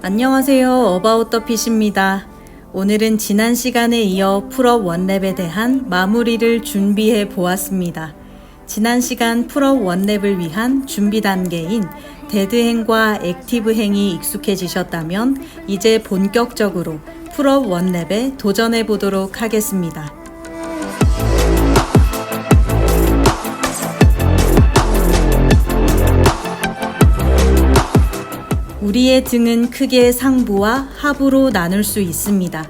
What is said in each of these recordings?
안녕하세요. 어바웃 더 핏입니다. 오늘은 지난 시간에 이어 풀업 원랩에 대한 마무리를 준비해 보았습니다. 지난 시간 풀업 원랩을 위한 준비 단계인 데드행과 액티브행이 익숙해지셨다면 이제 본격적으로 풀업 원랩에 도전해 보도록 하겠습니다. 우리의 등은 크게 상부와 하부로 나눌 수 있습니다.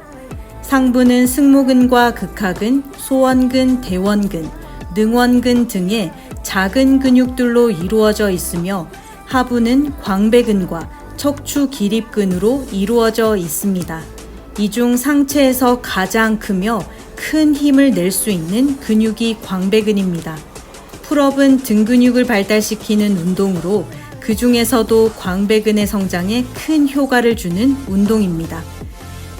상부는 승모근과 극하근, 소원근, 대원근, 능원근 등의 작은 근육들로 이루어져 있으며 하부는 광배근과 척추 기립근으로 이루어져 있습니다. 이 중 상체에서 가장 크며 큰 힘을 낼 수 있는 근육이 광배근입니다. 풀업은 등 근육을 발달시키는 운동으로 그 중에서도 광배근의 성장에 큰 효과를 주는 운동입니다.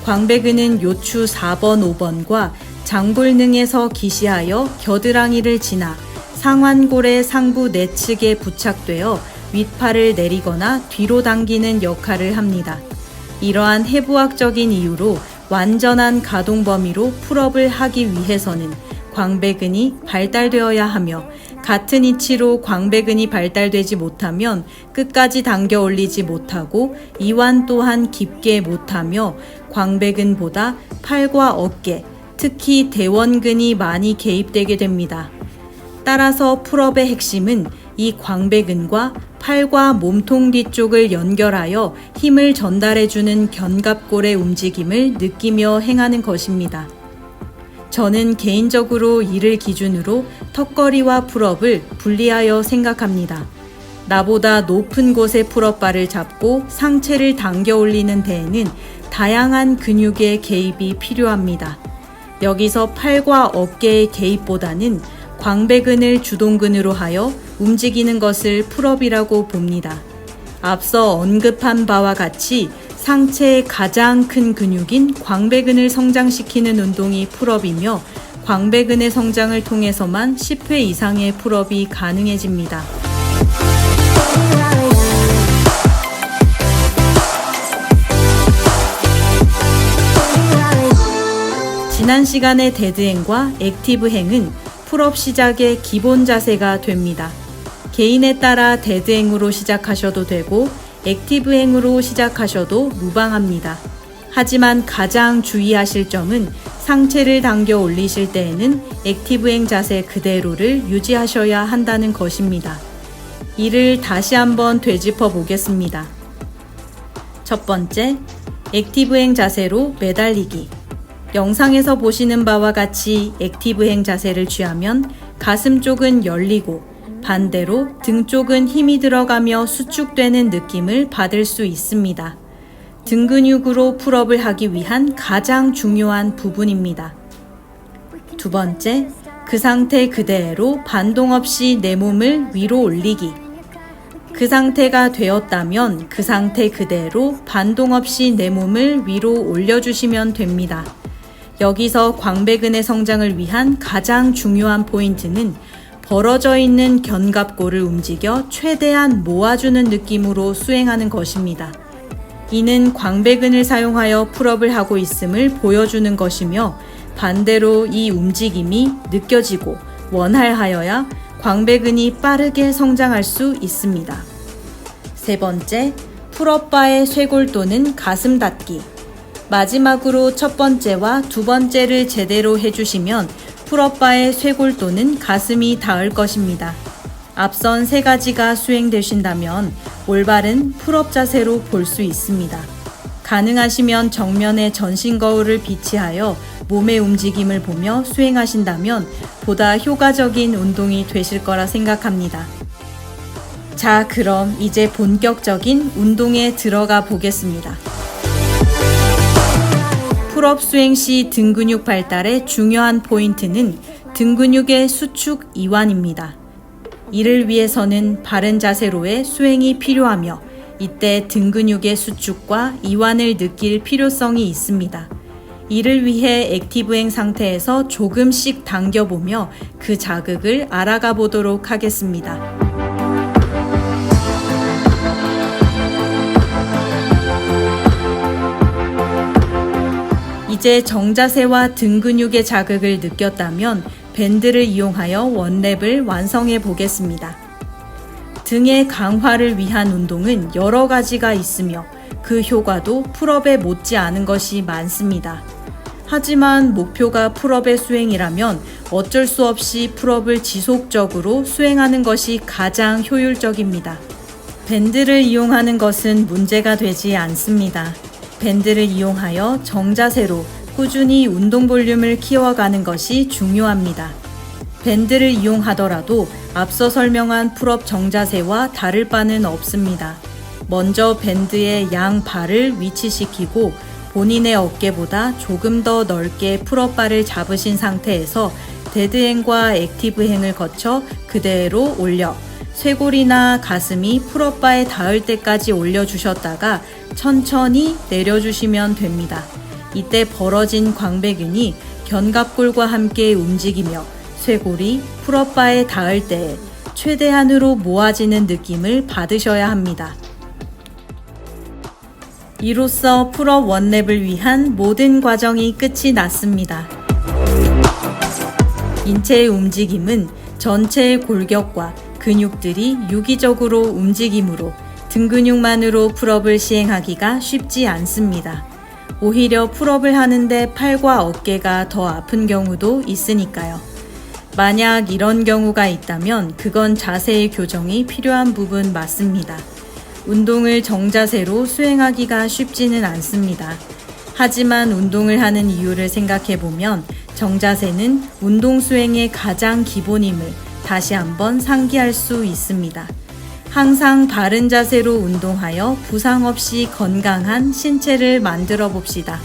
광배근은 요추 4번, 5번과 장골능에서 기시하여 겨드랑이를 지나 상완골의 상부 내측에 부착되어 윗팔을 내리거나 뒤로 당기는 역할을 합니다. 이러한 해부학적인 이유로 완전한 가동 범위로 풀업을 하기 위해서는 광배근이 발달되어야 하며 같은 이치로 광배근이 발달되지 못하면 끝까지 당겨 올리지 못하고 이완 또한 깊게 못하며 광배근보다 팔과 어깨, 특히 대원근이 많이 개입되게 됩니다. 따라서 풀업의 핵심은 이 광배근과 팔과 몸통 뒤쪽을 연결하여 힘을 전달해주는 견갑골의 움직임을 느끼며 행하는 것입니다. 저는 개인적으로 이를 기준으로 턱걸이와 풀업을 분리하여 생각합니다. 나보다 높은 곳의 풀업바를 잡고 상체를 당겨 올리는 데에는 다양한 근육의 개입이 필요합니다. 여기서 팔과 어깨의 개입보다는 광배근을 주동근으로 하여 움직이는 것을 풀업이라고 봅니다. 앞서 언급한 바와 같이 상체의 가장 큰 근육인 광배근을 성장시키는 운동이 풀업이며 광배근의 성장을 통해서만 10회 이상의 풀업이 가능해집니다. 지난 시간의 데드행과 액티브행은 풀업 시작의 기본 자세가 됩니다. 개인에 따라 데드행으로 시작하셔도 되고 액티브행으로 시작하셔도 무방합니다. 하지만 가장 주의하실 점은 상체를 당겨 올리실 때에는 액티브행 자세 그대로를 유지하셔야 한다는 것입니다. 이를 다시 한번 되짚어 보겠습니다. 첫 번째, 액티브행 자세로 매달리기. 영상에서 보시는 바와 같이 액티브행 자세를 취하면 가슴 쪽은 열리고 반대로 등 쪽은 힘이 들어가며 수축되는 느낌을 받을 수 있습니다. 등 근육으로 풀업을 하기 위한 가장 중요한 부분입니다. 두 번째, 그 상태 그대로 반동 없이 내 몸을 위로 올리기. 그 상태가 되었다면 그 상태 그대로 반동 없이 내 몸을 위로 올려주시면 됩니다. 여기서 광배근의 성장을 위한 가장 중요한 포인트는 벌어져 있는 견갑골을 움직여 최대한 모아주는 느낌으로 수행하는 것입니다. 이는 광배근을 사용하여 풀업을 하고 있음을 보여주는 것이며 반대로 이 움직임이 느껴지고 원활하여야 광배근이 빠르게 성장할 수 있습니다. 세 번째, 풀업바의 쇄골 또는 가슴 닫기. 마지막으로 첫 번째와 두 번째를 제대로 해주시면 풀업바의 쇄골 또는 가슴이 닿을 것입니다. 앞선 세 가지가 수행되신다면 올바른 풀업 자세로 볼 수 있습니다. 가능하시면 정면에 전신 거울을 비치하여 몸의 움직임을 보며 수행하신다면 보다 효과적인 운동이 되실 거라 생각합니다. 자, 그럼 이제 본격적인 운동에 들어가 보겠습니다. 풀업 수행 시등 근육 발달의 중요한 포인트는 등 근육의 수축 이완입니다. 이를 위해서는 바른 자세로의 수행이 필요하며 이때 등 근육의 수축과 이완을 느낄 필요성이 있습니다. 이를 위해 액티브행 상태에서 조금씩 당겨보며 그 자극을 알아가 보도록 하겠습니다. 이제 정자세와 등 근육의 자극을 느꼈다면 밴드를 이용하여 원랩을 완성해 보겠습니다. 등의 강화를 위한 운동은 여러 가지가 있으며 그 효과도 풀업에 못지 않은 것이 많습니다. 하지만 목표가 풀업의 수행이라면 어쩔 수 없이 풀업을 지속적으로 수행하는 것이 가장 효율적입니다. 밴드를 이용하는 것은 문제가 되지 않습니다. 밴드를 이용하여 정자세로 꾸준히 운동 볼륨을 키워가는 것이 중요합니다. 밴드를 이용하더라도 앞서 설명한 풀업 정자세와 다를 바는 없습니다. 먼저 밴드의 양 발을 위치시키고 본인의 어깨보다 조금 더 넓게 풀업바를 잡으신 상태에서 데드행과 액티브행을 거쳐 그대로 올려 쇄골이나 가슴이 풀업바에 닿을 때까지 올려주셨다가 천천히 내려주시면 됩니다. 이때 벌어진 광배근이 견갑골과 함께 움직이며 쇄골이 풀업바에 닿을 때에 최대한으로 모아지는 느낌을 받으셔야 합니다. 이로써 풀업 원랩을 위한 모든 과정이 끝이 났습니다. 인체의 움직임은 전체의 골격과 근육들이 유기적으로 움직이므로 등 근육만으로 풀업을 시행하기가 쉽지 않습니다. 오히려 풀업을 하는데 팔과 어깨가 더 아픈 경우도 있으니까요. 만약 이런 경우가 있다면 그건 자세의 교정이 필요한 부분 맞습니다. 운동을 정자세로 수행하기가 쉽지는 않습니다. 하지만 운동을 하는 이유를 생각해 보면 정자세는 운동 수행의 가장 기본임을 다시 한번 상기할 수 있습니다. 항상 바른 자세로 운동하여 부상 없이 건강한 신체를 만들어 봅시다.